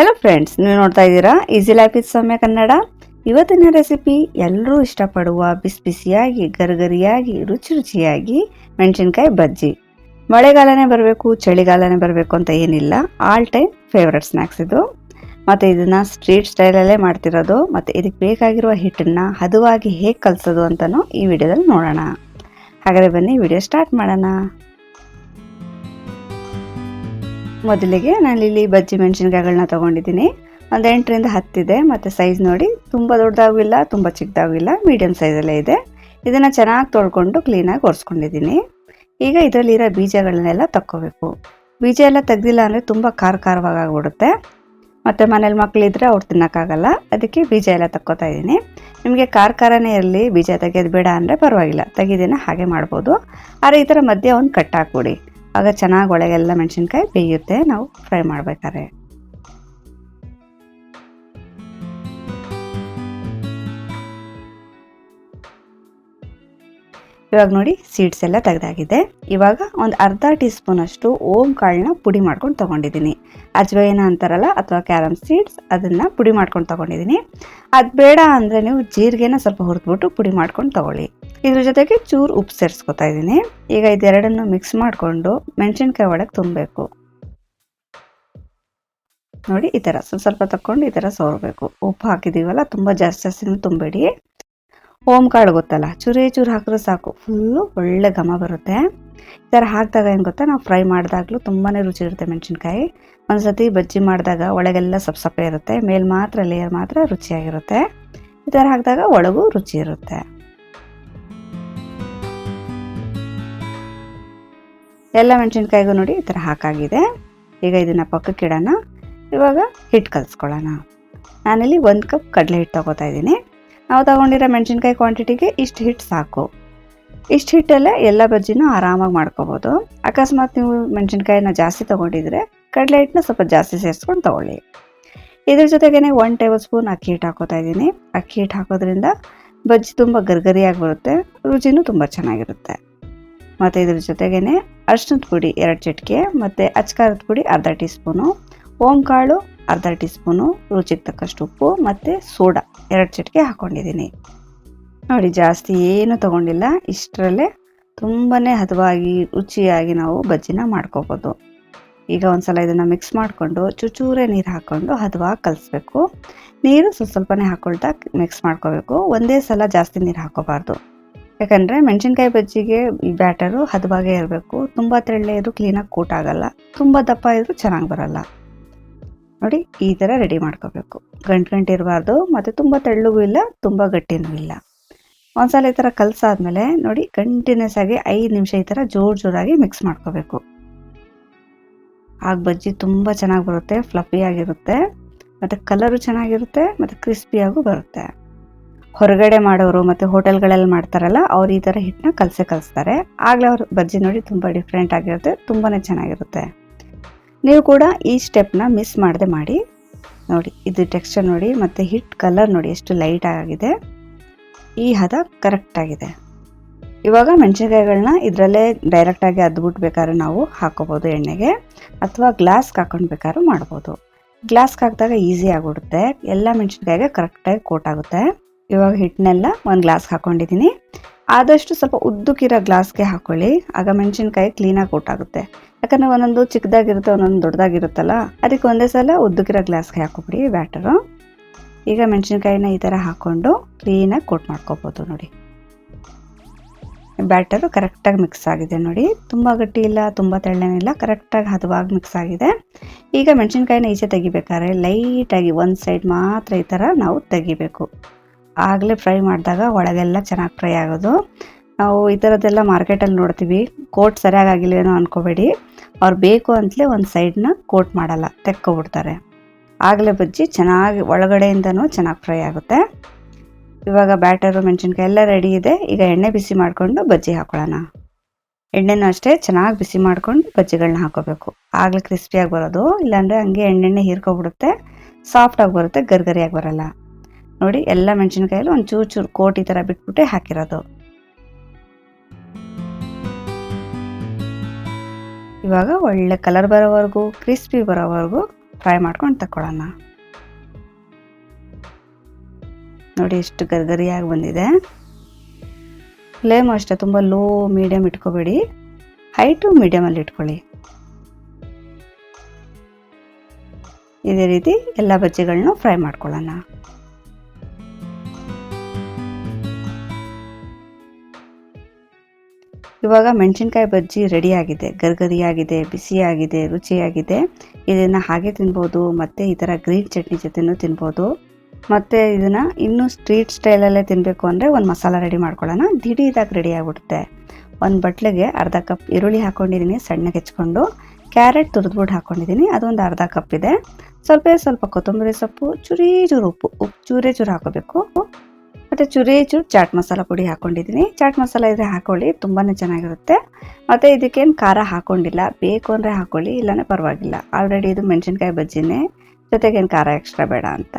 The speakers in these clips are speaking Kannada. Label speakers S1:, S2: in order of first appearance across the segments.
S1: ಹಲೋ ಫ್ರೆಂಡ್ಸ್ ನೀವು ನೋಡ್ತಾ ಇದ್ದೀರಾ easy life is Soumya Kannada ಇವತ್ತಿನ ರೆಸಿಪಿ ಎಲ್ಲರೂ ಇಷ್ಟಪಡುವ ಬಿಸಿ ಬಿಸಿಯಾಗಿ, ಗರಿಗರಿಯಾಗಿ, ರುಚಿ ರುಚಿಯಾಗಿ ಮೆಣಸಿನ್ಕಾಯಿ ಬಜ್ಜಿ. ಮಳೆಗಾಲನೇ ಬರಬೇಕು, ಚಳಿಗಾಲನೇ ಬರಬೇಕು ಅಂತ ಏನಿಲ್ಲ. ಆಲ್ ಟೈಮ್ ಫೇವ್ರೆಟ್ ಸ್ನ್ಯಾಕ್ಸ್ ಇದು. ಮತ್ತು ಇದನ್ನು ಸ್ಟ್ರೀಟ್ ಸ್ಟೈಲಲ್ಲೇ ಮಾಡ್ತಿರೋದು. ಮತ್ತು ಇದಕ್ಕೆ ಬೇಕಾಗಿರುವ ಹಿಟ್ಟನ್ನು ಹದವಾಗಿ ಹೇಗೆ ಕಲಿಸೋದು ಅಂತಲೂ ಈ ವಿಡಿಯೋದಲ್ಲಿ ನೋಡೋಣ. ಹಾಗಾದರೆ ಬನ್ನಿ ವಿಡಿಯೋ ಸ್ಟಾರ್ಟ್ ಮಾಡೋಣ. ಮೊದಲಿಗೆ ನಾನು ಇಲ್ಲಿ ಬಜ್ಜಿ ಮೆಣಸಿನ್ಕಾಯಿಗಳನ್ನ ತೊಗೊಂಡಿದ್ದೀನಿ. ಒಂದು ಎಂಟರಿಂದ ಹತ್ತಿದೆ ಮತ್ತು ಸೈಜ್ ನೋಡಿ, ತುಂಬ ದೊಡ್ಡದಾಗೂ ಇಲ್ಲ ತುಂಬ ಚಿಕ್ಕದಾಗೂ ಇಲ್ಲ ಮೀಡಿಯಮ್ ಸೈಜಲ್ಲೇ ಇದೆ. ಇದನ್ನು ಚೆನ್ನಾಗಿ ತೊಳ್ಕೊಂಡು ಕ್ಲೀನಾಗಿ ಒರೆಸ್ಕೊಂಡಿದ್ದೀನಿ. ಈಗ ಇದರಲ್ಲಿರೋ ಬೀಜಗಳನ್ನೆಲ್ಲ ತಕ್ಕೋಬೇಕು. ಬೀಜ ಎಲ್ಲ ತೆಗ್ದಿಲ್ಲ ಅಂದರೆ ತುಂಬ ಖಾರ ಖಾರವಾಗಿ ಆಗ್ಬಿಡುತ್ತೆ. ಮತ್ತು ಮನೇಲಿ ಮಕ್ಕಳಿದ್ರೆ ಅವ್ರು ತಿನ್ನೋಕ್ಕಾಗಲ್ಲ. ಅದಕ್ಕೆ ಬೀಜ ಎಲ್ಲ ತಕ್ಕೋತಾ ಇದ್ದೀನಿ. ನಿಮಗೆ ಖಾರ ಖಾರನೇ ಇರಲಿ, ಬೀಜ ತೆಗೆಯೋದು ಬೇಡ ಅಂದರೆ ಪರವಾಗಿಲ್ಲ. ತೆಗೆದಿನ ಹಾಗೆ ಮಾಡ್ಬೋದು. ಆದರೆ ಈ ಥರ ಮಧ್ಯೆ ಒಂದು ಕಟ್ ಹಾಕ್ಬಿಡಿ. ಆಗ ಚೆನ್ನಾಗಿ ಒಳಗೆಲ್ಲ ಮೆಣಸಿನ್ಕಾಯಿ ಬೇಯುತ್ತೆ. ನಾವು ಫ್ರೈ ಮಾಡ್ಬೇಕಾದ್ರೆ. ಇವಾಗ ನೋಡಿ ಸೀಡ್ಸ್ ಎಲ್ಲ ತೆಗೆದಾಗಿದೆ. ಇವಾಗ ಒಂದು ಅರ್ಧ ಟೀ ಸ್ಪೂನ್ ಅಷ್ಟು ಓಂ ಕಾಳನ್ನ ಪುಡಿ ಮಾಡ್ಕೊಂಡು ತೊಗೊಂಡಿದ್ದೀನಿ. ಅಜ್ವೈನ ಅಂತಾರಲ್ಲ, ಅಥವಾ ಕ್ಯಾರಮ್ ಸೀಡ್ಸ್ ಅದನ್ನು ಪುಡಿ ಮಾಡ್ಕೊಂಡು ತೊಗೊಂಡಿದ್ದೀನಿ. ಅದು ಬೇಡ ಅಂದರೆ ನೀವು ಜೀರಿಗೆನ ಸ್ವಲ್ಪ ಹುರಿದ್ಬಿಟ್ಟು ಪುಡಿ ಮಾಡ್ಕೊಂಡು ತೊಗೊಳ್ಳಿ. ಇದ್ರ ಜೊತೆಗೆ ಚೂರು ಉಪ್ಪು ಸೇರಿಸ್ಕೊತಾ ಇದ್ದೀನಿ. ಈಗ ಇದೆರಡನ್ನು ಮಿಕ್ಸ್ ಮಾಡಿಕೊಂಡು ಮೆಣಸಿನ್ಕಾಯಿ ಒಳಗೆ ತುಂಬಬೇಕು. ನೋಡಿ ಈ ಥರ ಸ್ವಲ್ಪ ಸ್ವಲ್ಪ ತಕ್ಕೊಂಡು ಈ ಥರ ಸೋರಬೇಕು. ಉಪ್ಪು ಹಾಕಿದ್ದೀವಲ್ಲ ತುಂಬ ಜಾಸ್ತಿ ಜಾಸ್ತಿನೂ ತುಂಬಬೇಡಿ. ಓಮ್ ಕಾಳು ಗೊತ್ತಲ್ಲ? ಚೂರೇ ಚೂರು ಹಾಕಿದ್ರೆ ಸಾಕು. ಫುಲ್ಲು ಒಳ್ಳೆ ಘಮ ಬರುತ್ತೆ. ಈ ಥರ ಹಾಕಿದಾಗ ಏನು ಗೊತ್ತಾ? ನಾವು ಫ್ರೈ ಮಾಡಿದಾಗಲೂ ತುಂಬಾ ರುಚಿ ಇರುತ್ತೆ ಮೆಣಸಿನ್ಕಾಯಿ. ಒಂದ್ಸತಿ ಬಜ್ಜಿ ಮಾಡಿದಾಗ ಒಳಗೆಲ್ಲ ಸಪ್ ಸಪ್ಪೆ ಇರುತ್ತೆ. ಮೇಲೆ ಮಾತ್ರ ಲೇಯರ್ ಮಾತ್ರ ರುಚಿಯಾಗಿರುತ್ತೆ. ಈ ಥರ ಹಾಕಿದಾಗ ಒಳಗೂ ರುಚಿ ಇರುತ್ತೆ. ಎಲ್ಲ ಮೆಣಸಿನ್ಕಾಯಿಗೂ ನೋಡಿ ಈ ಥರ ಹಾಕಾಗಿದೆ. ಈಗ ಇದನ್ನು ಪಕ್ಕಕ್ಕೆ ಇಡೋಣ ಇವಾಗ ಹಿಟ್ಟು ಕಲಿಸ್ಕೊಳ್ಳೋಣ. ನಾನಿಲ್ಲಿ ಒಂದು ಕಪ್ ಕಡಲೆ ಹಿಟ್ಟು ತೊಗೋತಾ ಇದ್ದೀನಿ. ನಾವು ತಗೊಂಡಿರೋ ಮೆಣಸಿನ್ಕಾಯಿ ಕ್ವಾಂಟಿಟಿಗೆ ಇಷ್ಟು ಹಿಟ್ಟು ಸಾಕು. ಇಷ್ಟು ಹಿಟ್ಟಲ್ಲೇ ಎಲ್ಲ ಬಜ್ಜಿನೂ ಆರಾಮಾಗಿ ಮಾಡ್ಕೋಬೋದು. ಅಕಸ್ಮಾತ್ ನೀವು ಮೆಣಸಿನ್ಕಾಯಿನ ಜಾಸ್ತಿ ತೊಗೊಂಡಿದ್ರೆ ಕಡಲೆ ಹಿಟ್ಟನ್ನ ಸ್ವಲ್ಪ ಜಾಸ್ತಿ ಸೇರಿಸ್ಕೊಂಡು ತೊಗೊಳ್ಳಿ. ಇದ್ರ ಜೊತೆಗೇ ಒನ್ ಟೇಬಲ್ ಸ್ಪೂನ್ ಅಕ್ಕಿ ಹಿಟ್ಟು ಹಾಕೋತಾ ಇದ್ದೀನಿ. ಅಕ್ಕಿ ಹಿಟ್ಟು ಹಾಕೋದ್ರಿಂದ ಬಜ್ಜಿ ತುಂಬ ಗರ್ಗರಿಯಾಗಿ ಬರುತ್ತೆ, ರುಚಿನೂ ತುಂಬ ಚೆನ್ನಾಗಿರುತ್ತೆ. ಮತ್ತು ಇದ್ರ ಜೊತೆಗೇ ಅರ್ಶಿನದ ಪುಡಿ ಎರಡು ಚಿಟಿಕೆ ಮತ್ತು ಅಚ್ಕಾರದ ಪುಡಿ ಅರ್ಧ ಟೀ ಸ್ಪೂನು ಓಂ ಕಾಳು ಅರ್ಧ ಟೀ ಸ್ಪೂನು ರುಚಿಗೆ ತಕ್ಕಷ್ಟು ಉಪ್ಪು ಮತ್ತು ಸೋಡಾ ಎರಡು ಚಿಟಿಕೆ ಹಾಕ್ಕೊಂಡಿದ್ದೀನಿ ನೋಡಿ, ಜಾಸ್ತಿ ಏನು ತಗೊಂಡಿಲ್ಲ. ಇಷ್ಟರಲ್ಲೇ ತುಂಬಾ ಹದವಾಗಿ, ರುಚಿಯಾಗಿ ನಾವು ಬಜ್ಜಿನ ಮಾಡ್ಕೋಬೋದು. ಈಗ ಒಂದ್ಸಲ ಇದನ್ನು ಮಿಕ್ಸ್ ಮಾಡಿಕೊಂಡು ಚುಚೂರೆ ನೀರು ಹಾಕ್ಕೊಂಡು ಹದವಾಗಿ ಕಲಿಸ್ಬೇಕು. ನೀರು ಸ್ವಲ್ಪ ಸ್ವಲ್ಪನೇ ಹಾಕ್ಕೊಳ್ತಾ ಮಿಕ್ಸ್ ಮಾಡ್ಕೋಬೇಕು. ಒಂದೇ ಸಲ ಜಾಸ್ತಿ ನೀರು ಹಾಕೋಬಾರ್ದು. ಯಾಕಂದರೆ ಮೆಣಸಿನ್ಕಾಯಿ ಬಜ್ಜಿಗೆ ಈ ಬ್ಯಾಟರು ಹದವಾಗೇ ಇರಬೇಕು. ತುಂಬ ತೆಳ್ಳೆ ಇದ್ರು ಕ್ಲೀನಾಗಿ ಕೂಟಾಗಲ್ಲ. ತುಂಬ ದಪ್ಪ ಇದ್ರೂ ಚೆನ್ನಾಗಿ ಬರಲ್ಲ. ನೋಡಿ, ಈ ಥರ ರೆಡಿ ಮಾಡ್ಕೋಬೇಕು. ಗಂಟು ಗಂಟು ಇರಬಾರ್ದು, ಮತ್ತು ತುಂಬ ತೆಳ್ಳಗೂ ಇಲ್ಲ, ತುಂಬ ಗಟ್ಟಿನೂ ಇಲ್ಲ. ಒಂದ್ಸಲ ಈ ಥರ ಕಲಸಾದ್ಮೇಲೆ ನೋಡಿ ಕಂಟಿನ್ಯೂಸ್ ಆಗಿ ಐದು ನಿಮಿಷ ಈ ಥರ ಜೋರು ಜೋರಾಗಿ ಮಿಕ್ಸ್ ಮಾಡ್ಕೋಬೇಕು. ಆಗ ಬಜ್ಜಿ ತುಂಬ ಚೆನ್ನಾಗಿ ಬರುತ್ತೆ ಫ್ಲಫಿಯಾಗಿರುತ್ತೆ ಮತ್ತು ಕಲರು ಚೆನ್ನಾಗಿರುತ್ತೆ, ಮತ್ತು ಕ್ರಿಸ್ಪಿಯಾಗೂ ಬರುತ್ತೆ. ಹೊರಗಡೆ ಮಾಡೋರು ಮತ್ತು ಹೋಟೆಲ್ಗಳಲ್ಲಿ ಮಾಡ್ತಾರಲ್ಲ, ಅವ್ರು ಈ ಥರ ಹಿಟ್ಟನ್ನ ಕಲಸೆ ಕಲಿಸ್ತಾರೆ. ಆಗಲೇ ಅವ್ರ ಬಜ್ಜಿ ನೋಡಿ ತುಂಬ ಡಿಫ್ರೆಂಟ್ ಆಗಿರುತ್ತೆ ತುಂಬಾ ಚೆನ್ನಾಗಿರುತ್ತೆ. ನೀವು ಕೂಡ ಈ ಸ್ಟೆಪ್ನ ಮಿಸ್ ಮಾಡದೆ ಮಾಡಿ. ನೋಡಿ, ಇದು ಟೆಕ್ಸ್ಚರ್ ನೋಡಿ, ಮತ್ತು ಹಿಟ್ ಕಲರ್ ನೋಡಿ ಎಷ್ಟು ಲೈಟ್ ಆಗಿದೆ. ಈ ಹದ ಕರೆಕ್ಟಾಗಿದೆ ಇವಾಗ ಮೆಣಸಿನ್ಕಾಯಿಗಳನ್ನ ಇದರಲ್ಲೇ ಡೈರೆಕ್ಟಾಗಿ ಅದ್ಬಿಟ್ಟು ಬೇಕಾದ್ರೆ ನಾವು ಹಾಕೋಬೋದು ಎಣ್ಣೆಗೆ, ಅಥವಾ ಗ್ಲಾಸ್ಗೆ ಹಾಕೊಂಡು ಬೇಕಾದ್ರೂ ಮಾಡ್ಬೋದು. ಗ್ಲಾಸ್ಗೆ ಹಾಕಿದಾಗ ಈಸಿ ಆಗಿಬಿಡುತ್ತೆ ಎಲ್ಲ ಮೆಣಸಿನ್ಕಾಯಿಗೆ ಕರೆಕ್ಟಾಗಿ ಕೋಟ್ ಆಗುತ್ತೆ. ಇವಾಗ ಹಿಟ್ಟನ್ನೆಲ್ಲ ಒಂದು ಗ್ಲಾಸ್ ಹಾಕೊಂಡಿದ್ದೀನಿ. ಆದಷ್ಟು ಸ್ವಲ್ಪ ಉದ್ದಕ್ಕಿರೋ ಗ್ಲಾಸ್ಗೆ ಹಾಕೊಳ್ಳಿ. ಆಗ ಮೆಣಸಿನ್ಕಾಯಿ ಕ್ಲೀನಾಗಿ ಆಗುತ್ತೆ. ಯಾಕಂದರೆ ಒಂದೊಂದು ಚಿಕ್ಕದಾಗಿರುತ್ತೆ, ಒಂದೊಂದು ದೊಡ್ಡದಾಗಿರುತ್ತಲ್ಲ, ಅದಕ್ಕೆ ಒಂದೇ ಸಲ ಉದ್ದಕ್ಕಿರೋ ಗ್ಲಾಸ್ಗೆ ಹಾಕೊಬಿಡಿ ಬ್ಯಾಟರು ಈಗ ಮೆಣಸಿನ್ಕಾಯಿನ ಈ ಥರ ಹಾಕ್ಕೊಂಡು ಕ್ಲೀನಾಗಿ ಕೋಟ್ ಮಾಡ್ಕೋಬೋದು ನೋಡಿ. ಬ್ಯಾಟರು ಕರೆಕ್ಟಾಗಿ ಮಿಕ್ಸ್ ಆಗಿದೆ ನೋಡಿ. ತುಂಬ ಗಟ್ಟಿ ಇಲ್ಲ, ತುಂಬ ತೆಳ್ಳನಿಲ್ಲ ಕರೆಕ್ಟಾಗಿ ಹದವಾಗಿ ಮಿಕ್ಸ್ ಆಗಿದೆ. ಈಗ ಮೆಣಸಿನ್ಕಾಯಿನ ಈಚೆ ತೆಗಿಬೇಕಾದ್ರೆ ಲೈಟಾಗಿ ಒಂದು ಸೈಡ್ ಮಾತ್ರ ಈ ಥರ ನಾವು ತೆಗಿಬೇಕು. ಆಗಲೇ ಫ್ರೈ ಮಾಡಿದಾಗ ಒಳಗೆಲ್ಲ ಚೆನ್ನಾಗಿ ಫ್ರೈ ಆಗೋದು. ನಾವು ಈ ಥರದ್ದೆಲ್ಲ ಮಾರ್ಕೆಟಲ್ಲಿ ನೋಡ್ತೀವಿ. ಕೋಟ್ ಸರಿಯಾಗಿ ಆಗಿಲ್ವೇನೋ ಅನ್ಕೋಬೇಡಿ. ಅವ್ರು ಬೇಕು ಅಂತಲೇ ಒಂದು ಸೈಡ್ನ ಕೋಟ್ ಮಾಡಲ್ಲ, ತೆಕ್ಕೊಬಿಡ್ತಾರೆ. ಆಗಲೇ ಬಜ್ಜಿ ಚೆನ್ನಾಗಿ ಒಳಗಡೆಯಿಂದನೂ ಚೆನ್ನಾಗಿ ಫ್ರೈ ಆಗುತ್ತೆ. ಇವಾಗ ಬ್ಯಾಟರು, ಮೆಣಸಿನ್ಕಾಯಿ ಎಲ್ಲ ರೆಡಿ ಇದೆ. ಈಗ ಎಣ್ಣೆ ಬಿಸಿ ಮಾಡಿಕೊಂಡು ಬಜ್ಜಿ ಹಾಕೊಳ್ಳೋಣ. ಎಣ್ಣೆನೂ ಅಷ್ಟೇ ಚೆನ್ನಾಗಿ ಬಿಸಿ ಮಾಡ್ಕೊಂಡು ಬಜ್ಜಿಗಳನ್ನ ಹಾಕೋಬೇಕು. ಆಗಲೇ ಕ್ರಿಸ್ಪಿಯಾಗಿ ಬರೋದು. ಇಲ್ಲಾಂದರೆ ಹಂಗೆ ಎಣ್ಣೆಣ್ಣೆ ಹೀರ್ಕೊಬಿಡುತ್ತೆ. ಸಾಫ್ಟಾಗಿ ಬರುತ್ತೆ, ಗರ್ಗರಿಯಾಗಿ ಬರಲ್ಲ. ನೋಡಿ ಎಲ್ಲ ಮೆಣಸಿನ್ಕಾಯಲ್ಲಿ ಒಂದು ಚೂರು ಚೂರು ಕೋಟಿ ಥರ ಬಿಟ್ಬಿಟ್ಟೆ ಹಾಕಿರೋದು. ಇವಾಗ ಒಳ್ಳೆ ಕಲರ್ ಬರೋವರೆಗೂ ಕ್ರಿಸ್ಪಿ ಬರೋವರೆಗೂ ಫ್ರೈ ಮಾಡ್ಕೊಂಡು ತಗೊಳ್ಳೋಣ ನೋಡಿ ಎಷ್ಟು ಗರ್ಗರಿಯಾಗಿ ಬಂದಿದೆ. ಫ್ಲೇಮ್ ಅಷ್ಟೇ, ತುಂಬ ಲೋ ಮೀಡಿಯಮ್ ಇಟ್ಕೋಬೇಡಿ. ಹೈಟು ಮೀಡಿಯಮಲ್ಲಿ ಇಟ್ಕೊಳ್ಳಿ. ಇದೇ ರೀತಿ ಎಲ್ಲ ಬಜ್ಜಿಗಳನ್ನೂ ಫ್ರೈ ಮಾಡ್ಕೊಳ್ಳೋಣ. ಇವಾಗ ಮೆಣಸಿನ್ಕಾಯಿ ಬಜ್ಜಿ ರೆಡಿಯಾಗಿದೆ. ಗರ್ಗರಿಯಾಗಿದೆ, ಬಿಸಿಯಾಗಿದೆ, ರುಚಿಯಾಗಿದೆ. ಇದನ್ನು ಹಾಗೆ ತಿನ್ಬೋದು, ಮತ್ತು ಈ ಥರ ಗ್ರೀನ್ ಚಟ್ನಿ ಜೊತೆನೂ ತಿನ್ಬೋದು. ಮತ್ತು ಇದನ್ನು ಇನ್ನೂ ಸ್ಟ್ರೀಟ್ ಸ್ಟೈಲಲ್ಲೇ ತಿನ್ನಬೇಕು ಅಂದರೆ ಒಂದು ಮಸಾಲ ರೆಡಿ ಮಾಡ್ಕೊಳ್ಳೋಣ. ದಿಢೀದಾಗ ರೆಡಿ ಆಗಿಬಿಡುತ್ತೆ. ಒಂದು ಬಟ್ಲಿಗೆ ಅರ್ಧ ಕಪ್ ಈರುಳ್ಳಿ ಹಾಕ್ಕೊಂಡಿದ್ದೀನಿ ಸಣ್ಣಗೆ ಹೆಚ್ಕೊಂಡು. ಕ್ಯಾರೆಟ್ ತುರಿದ್ಬಿಟ್ಟು ಹಾಕ್ಕೊಂಡಿದ್ದೀನಿ ಅದೊಂದು ಅರ್ಧ ಕಪ್ ಇದೆ. ಸ್ವಲ್ಪ ಸ್ವಲ್ಪ ಕೊತ್ತಂಬರಿ ಸೊಪ್ಪು, ಚೂರಿ ಚೂರು ಉಪ್ಪು ಉಪ್ಪು ಚೂರೇ ಚೂರು ಹಾಕೋಬೇಕು. ಮತ್ತು ಚೂರೇ ಚೂರು ಚಾಟ್ ಮಸಾಲ ಪುಡಿ ಹಾಕ್ಕೊಂಡಿದ್ದೀನಿ ಚಾಟ್ ಮಸಾಲ ಇದ್ರೆ ಹಾಕೊಳ್ಳಿ ತುಂಬಾ ಚೆನ್ನಾಗಿರುತ್ತೆ. ಮತ್ತು ಇದಕ್ಕೇನು ಖಾರ ಹಾಕ್ಕೊಂಡಿಲ್ಲ ಬೇಕು ಅಂದರೆ ಹಾಕ್ಕೊಳ್ಳಿ ಇಲ್ಲಾಂದ್ರೆ ಪರವಾಗಿಲ್ಲ. ಆಲ್ರೆಡಿ ಇದು ಮೆಣಸಿನ್ಕಾಯಿ ಬಜ್ಜಿನೇ. ಜೊತೆಗೇನು ಖಾರ ಎಕ್ಸ್ಟ್ರಾ ಬೇಡ ಅಂತ.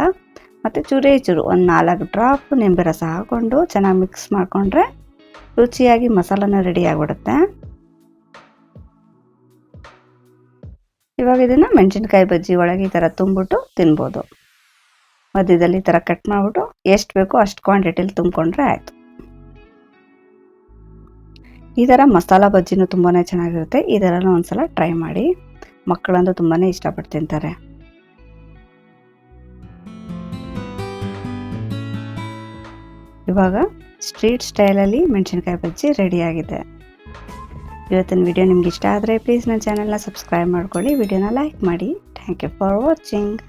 S1: ಮತ್ತು ಚೂರೇ ಚೂರು ಒಂದು ನಾಲ್ಕು ಡ್ರಾಪ್ ನಿಂಬೆ ರಸ ಹಾಕ್ಕೊಂಡು ಚೆನ್ನಾಗಿ ಮಿಕ್ಸ್ ಮಾಡಿಕೊಂಡ್ರೆ ರುಚಿಯಾಗಿ ಮಸಾಲನ ರೆಡಿ ಆಗಿಬಿಡುತ್ತೆ. ಇವಾಗ ಇದನ್ನು ಮೆಣಸಿನ್ಕಾಯಿ ಬಜ್ಜಿ ಒಳಗೆ ಈ ಥರ ತುಂಬಿಬಿಟ್ಟು ತಿನ್ಬೋದು. ಮಧ್ಯದಲ್ಲಿ ಈ ಥರ ಕಟ್ ಮಾಡಿಬಿಟ್ಟು ಎಷ್ಟು ಬೇಕೋ ಅಷ್ಟು ಕ್ವಾಂಟಿಟಿಲಿ ತುಂಬಿಕೊಂಡ್ರೆ ಆಯಿತು. ಈ ಥರ ಮಸಾಲ ಬಜ್ಜಿನೂ ತುಂಬಾ ಚೆನ್ನಾಗಿರುತ್ತೆ. ಈ ಥರನೂ ಒಂದ್ಸಲ ಟ್ರೈ ಮಾಡಿ. ಮಕ್ಕಳಂತೂ ತುಂಬಾ ಇಷ್ಟಪಟ್ಟು ತಿಂತಾರೆ. ಇವಾಗ ಸ್ಟ್ರೀಟ್ ಸ್ಟೈಲಲ್ಲಿ ಮೆಣಸಿನ್ಕಾಯಿ ಬಜ್ಜಿ ರೆಡಿಯಾಗಿದೆ ಇವತ್ತಿನ ವಿಡಿಯೋ ನಿಮ್ಗೆ ಇಷ್ಟ ಆದರೆ ಪ್ಲೀಸ್ ನನ್ನ ಚಾನಲ್ನ ಸಬ್ಸ್ಕ್ರೈಬ್ ಮಾಡ್ಕೊಳ್ಳಿ. ವಿಡಿಯೋನ ಲೈಕ್ ಮಾಡಿ. Thank you for watching